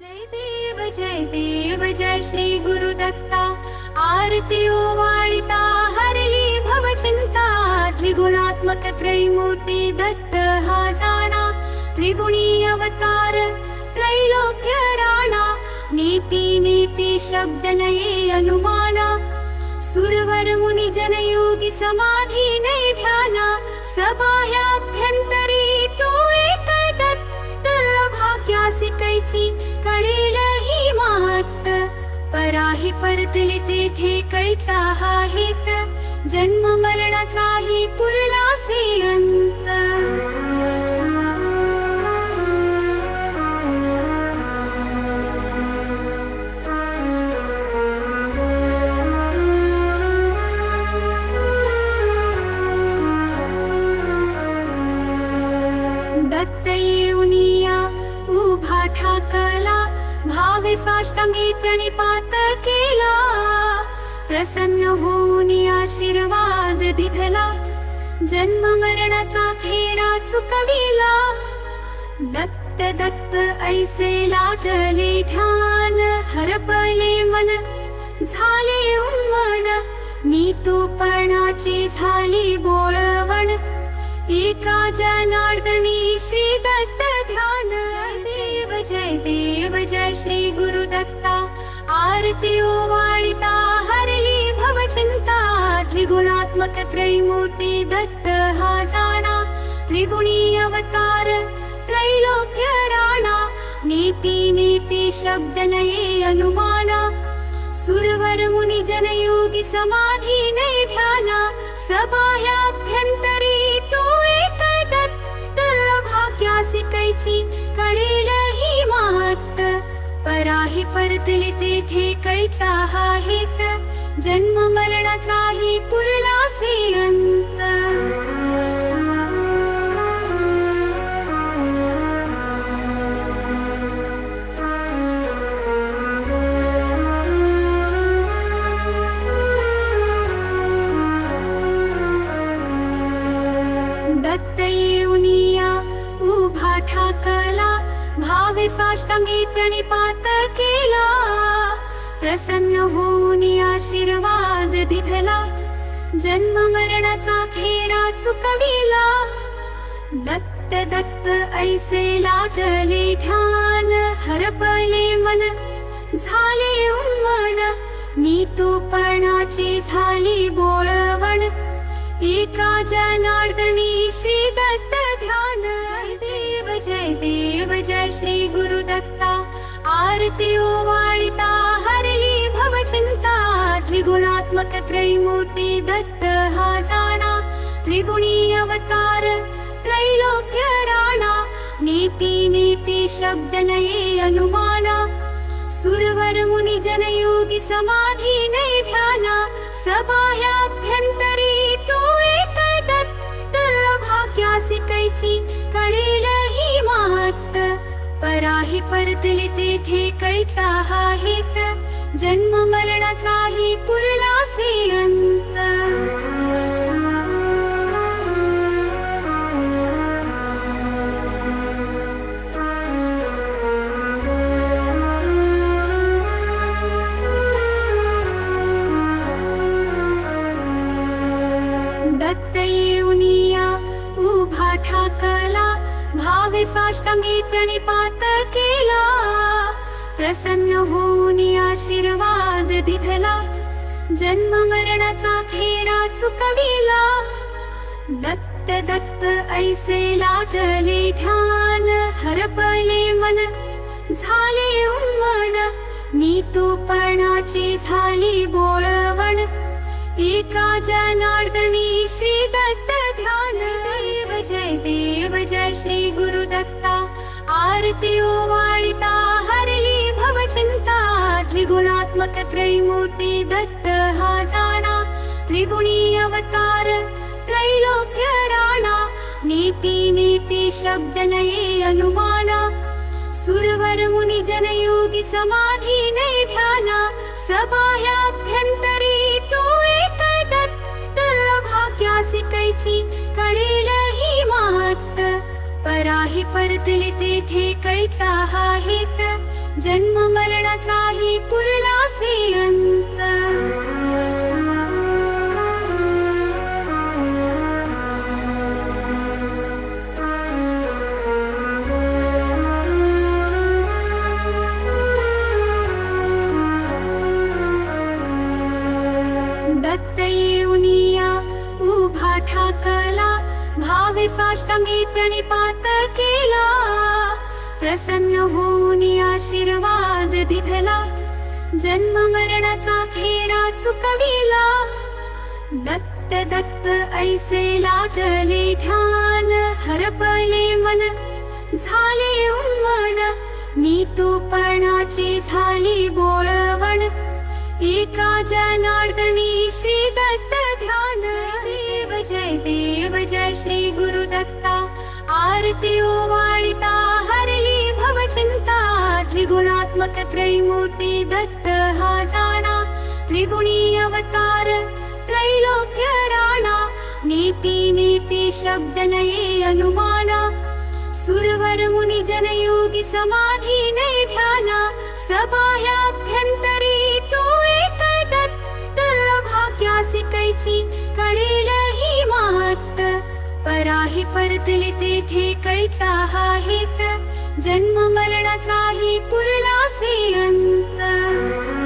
जय देव जय देव जय श्री गुरुदत्ता। आरती ओवाळिता हरली भवचिंता त्रिगुणात्मक त्रैमूर्ती दत्त हा जाणा। त्रिगुणी अवतार त्रैलोक्य राणा। नीती नीती शब्द नये अनुमाना। सुरवर मुनि जन योगी समाधी नये ध्याना। सबाह्याभ्यंतर भाग्यासी कळेलही मात. पराही परतली तेथे कैचा हा हित जन्म मरणाचाही पुरलासे अंत भावे साष्टांगी प्रणिपात केला. प्रसन्न होऊन आशीर्वाद दिधला. जन्म मरणाचा फेरा चुकविला. दत्त दत्त ऐसे लागले ध्यान हरपले मन. झाले उन्मन नीतूपणाची झाली बोळवण. एका जनार्दनी श्री दत्त जय देव जय श्री गुरु दत्ता आरती ओवाळिता हरली भवचिंता त्रिगुणात्मक त्रैमूर्ती दत्त हा जाणा। त्रिगुणी अवतार त्रैलोक्य राणा। नीती नीती शब्द नये अनुमाना। सुरवर मुनी जनयोगी समाधी नये ध्याना। सबाह्याभ्यंतरी तो एक दत्त। भाग्यासी कैची कळेल पराही परतली तेथे कैचा हा हित. जन्म मरणाचाही पुरलासे अंत. दत्त येऊनिया उभा ठाकला भावे साष्टांगी प्रणिपात. प्रसन्न होऊन आशीर्वाद दिधला. जन्म मरणाचा फेरा चुकविला. दत्त दत्त ऐसे लागले ध्यान हरपले मन. झाले उन्मन नीतूपणाची झाली बोळवण. एका जनार्दनी श्री दत्त ध्यान. देव जय देव जय श्री गुरु दत्ता आरती ओवाळिता त्रिगुणात्मक त्रैमूर्ती दत्त हा जाणा त्रिगुणी अवतार त्रैलोक्य राणा नीती नीती शब्द नये अनुमाना सुरवर मुनी जनयोगी समाधी नये ध्याना सबाह्याभ्यंतरी तो एक दत्त भाग्यासी कैची कळेल ही महत्त पराही परतली तेथे कैचा हा जन्म मरणाचाही पुरलासे अंत. दत्त येऊनिया उभा ठाकला भावे साष्टांगी प्रणिपात केला. प्रसन्न हो आशीर्वाद दिधला जन्म मरणाचा फेरा चुकविला. दत्त दत्त ऐसे लागले ध्यान हरपले मन. झाले उन्मन नीतूपणाची झाली बोळवण. एका जनार्दनी श्री दत्त ध्यान. देव जय देव जय श्री गुरु दत्ता आरती ओवाळिता हरली भवचिंता त्रिगुणात्मक त्रैमूर्ती दत्त हा जाणा. त्रिगुणी अवतार त्रैलोक्य राणा. नीती नीती शब्द नये अनुमाना. सुरवर मुनी जनयोगी समाधी नये ध्याना. सबाह्याभ्यंतरी तो एक दत्त. भाग्यासी कैची कळेल ही महत्त. पराही परतली तेथे कैचा हा हित. जन्म मरणसा पूर्ण जन्म मरणाचा फेरा चुकविला. दत्त दत्त ऐसे लागले ध्यान हरपले मन. झाले उन्मन नीतूपणाची झाली बोळवण. एका जनार्दनी श्री दत्त ध्यान. देव जय देव जय श्री गुरु दत्ता. आरती ओवाळिता हरली भव चिंता. त्रिगुणात्मक त्रैमूर्ती दत्त. त्रिगुणी अवतार त्रैलोक्य राणा नीति नीति शब्द नये अनुमाना सुरवर मुनी जनयोगी समाधि ने ध्याना सबाह्याभ्यंतरी तो एक दत्त भाग्यासी कैची कळेल ही मात पराही परतले तेथे कैचा हा हित जन्म मरणाचाही पुरलासे अंत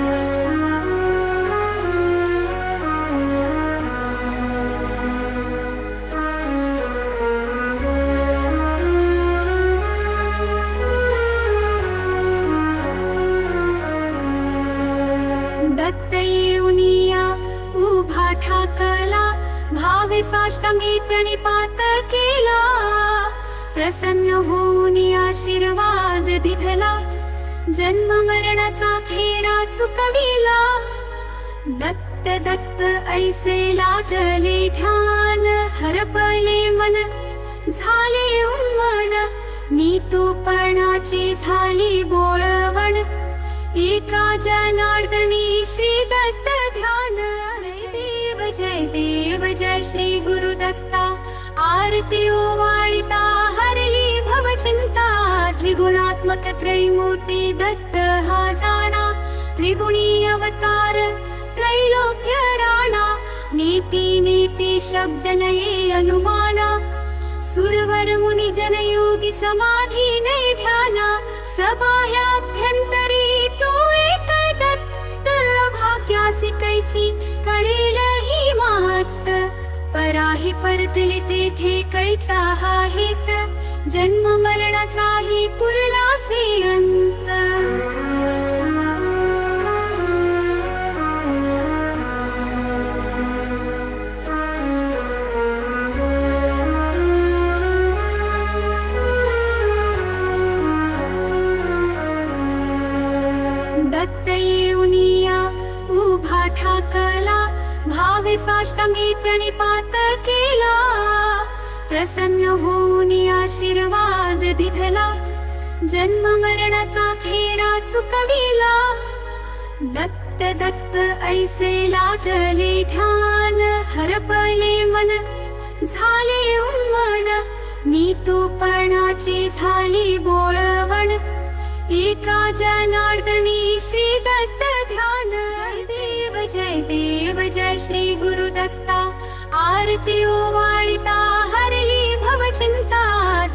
दत्त दत्त ऐसे लागले ध्यान हरपले मन झाले उन्मन नीतूपणाची झाली बोळवण. एका जनार्दनी श्री दत्त ध्यान जय देव जय देव जय श्री गुरु दत्ता. आरती ओवाळिता हरली भव चिंता. त्रिगुणात्मक त्रैमूर्ती दत्त हा जाणा. त्रिगुणी अवतार नीती नीती शब्द नये अनुमाना। सुरवर मुनी जनयोगी समाधी ने ध्याना सबाह्याभ्यंतरी तो एक दत्त भाग्या कैची कळेल ही मात पराही परतले तेथे कैचा हा हित जन्म मरणाचाही पुरलासे अंत जन्म मरणाचा फेरा चुकविला. दत्त दत्त ऐसे लागले ध्यान हरपले मन. झाले उन्मन नीतूपणाची झाली बोळवण. एका जनार्दनी श्री दत्त ध्यान. देव जय देव जय श्री गुरु दत्ता आरती ओवाळिता हरली भव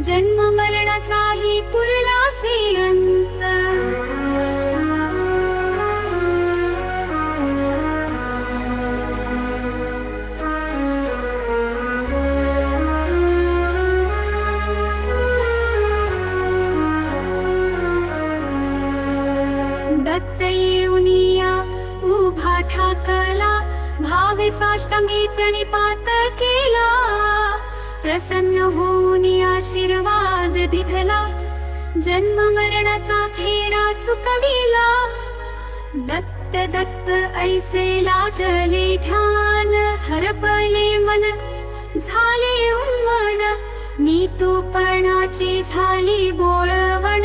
जन्म मरणाचाही पुरलासे अंत. जन्म मरणाचा फेरा चुकविला. दत्त दत्त ऐसे लागले ध्यान हरपले मन झाले उन्मन. नीतूपणाची झाली बोळवण.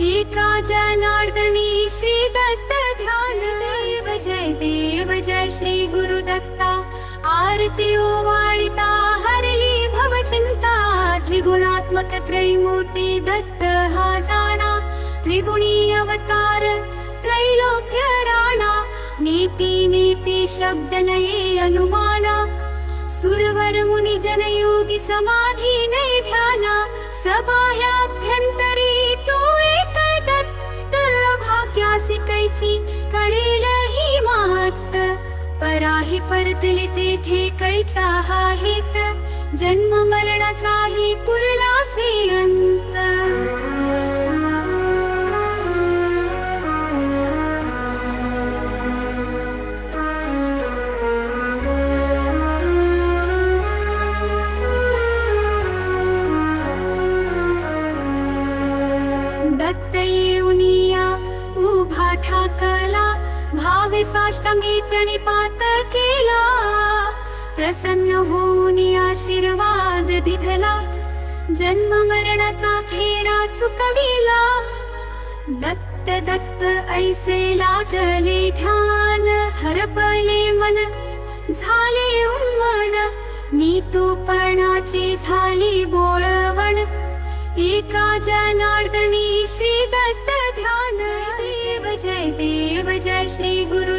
एका जनार्दनी श्री दत्त ध्यान. देव जय देव जय श्री गुरु दत्ता. आरती ओवाळिता हरली भव चिंता. त्रिगुणात्मक त्रैमूर्ती दत्त हा जाणा त्रिगुणी अवतार त्रैलोक्य राणा नीती नीति शब्द नये अनुमाना सुरवर मुनी जनयोगी समाधि नये ध्याना सबाह्याभ्यंतरी तो एक दत्त भाग्यासी कैची कळेल ही मात पराही परतली तेथे कैचा हा हेत जन्म मरणाचाही पुरलासे अंत. प्रणिपात केला. प्रसन्न होऊन आशीर्वाद दिधला. जन्म मरणाचा फेरा चुकविला. दत्त दत्त ऐसे लागले ध्यान हरपले मन. झाले उन्मन नीतूपणाची झाली बोळवण. एका जनार्दनी श्री दत्त ध्यान. देव जय देव जय श्री गुरु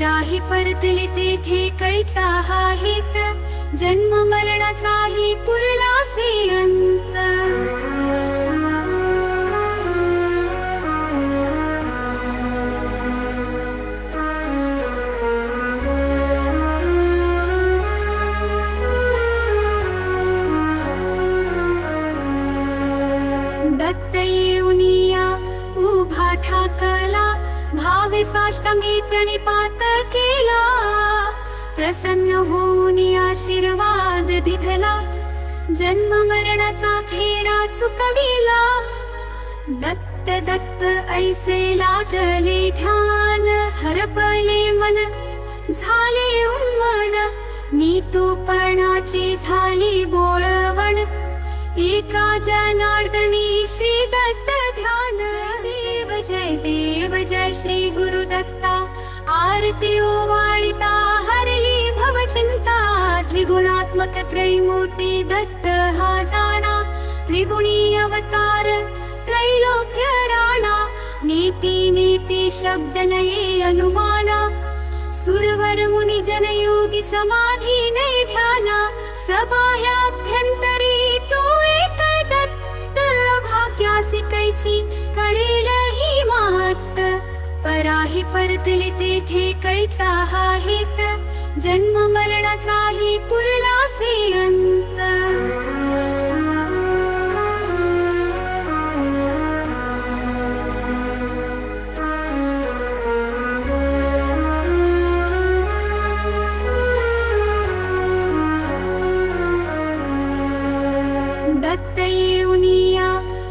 पराही परतली तेथे कैचा हा हित जन्म मरणाचाही पुरलासे अंत. दत्त येऊनिया उभा ठाकला भावे साष्टांगी प्रणिपात. केला. प्रसन्न होऊन आशीर्वाद दिधला. जन्म मरणाचा फेरा चुकविला. दत्त दत्त ऐसे लागले ध्यान हरपले मन. झाले उन्मन नीतूपणाची झाली बोळवण. एका जनार्दनी श्री दत्त ध्यान. देव जय देव जय श्री गुरु दत्ता आरतियो वाणिता हरिः भवचिन्ता द्विगुणात्मकत्रैमूर्ति दत्तः जाणा त्रिगुणी अवतार त्रैलोक्यराणा नीति नीति शब्द नये अनुमाना सुरवरमुनि जनयोगि समाधि ने ध्याना सबाह्याभ्यन्तर नाही परतली तेथे कैचा हा हित? जन्म मरणाचाही पुरलासे अंत. दत्त येऊनिया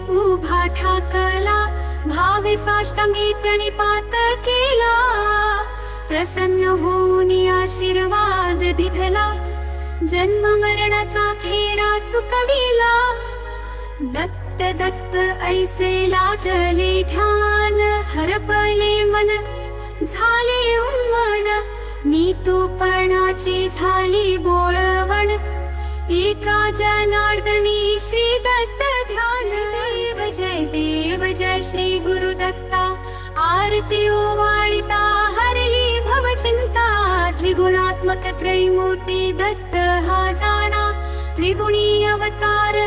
उभा ठाकला भावे साष्टांगी प्रणिपात केला. प्रसन्न होऊन आशीर्वाद दिधला. जन्म मरणाचा फेरा चुकविला. दत्त दत्त ऐसे लागले ध्यान हरपले मन. झाले उन्मन नीतूपणाची झाली बोळवण. एका जनार्दनी श्री दत्त श्री गुरु दत्ता आरती ओवाळिता हरली भव चिंता त्रिगुणात्मक त्रैमूर्ती दत्त हा जाणा त्रिगुणी अवतार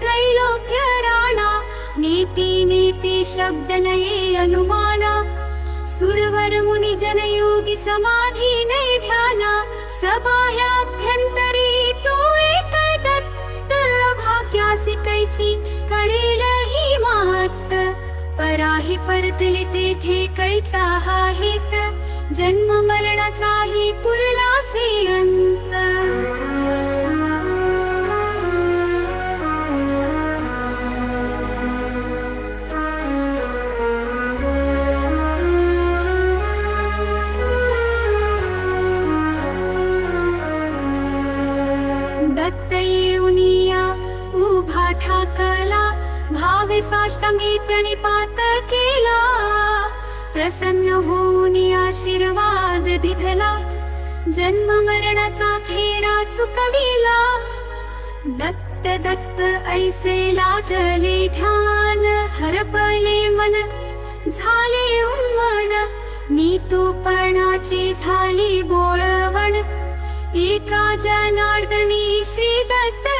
त्रैलोक्य राणा नीती नीती शब्द नये अनुमाना सुरवर मुनी जनयोगी समाधी नै ध्याना सभायाभ्यंतरी तो एक दत्त भाग्यासी कैची कळेल ही मात पराही परतली तेथे कैचा हा हित जन्म मरणाचाही पुरलासे अंत. भावे साष्टांगी प्रणिपात केला. प्रसन्न होऊन आशीर्वाद दिधला. जन्म मरणाचा फेरा चुकविला. दत्त दत्त ऐसे लागले ध्यान हरपले मन. झाले उन्मन नीतूपणाची झाली बोळवण. एका जनार्दनी श्री दत्त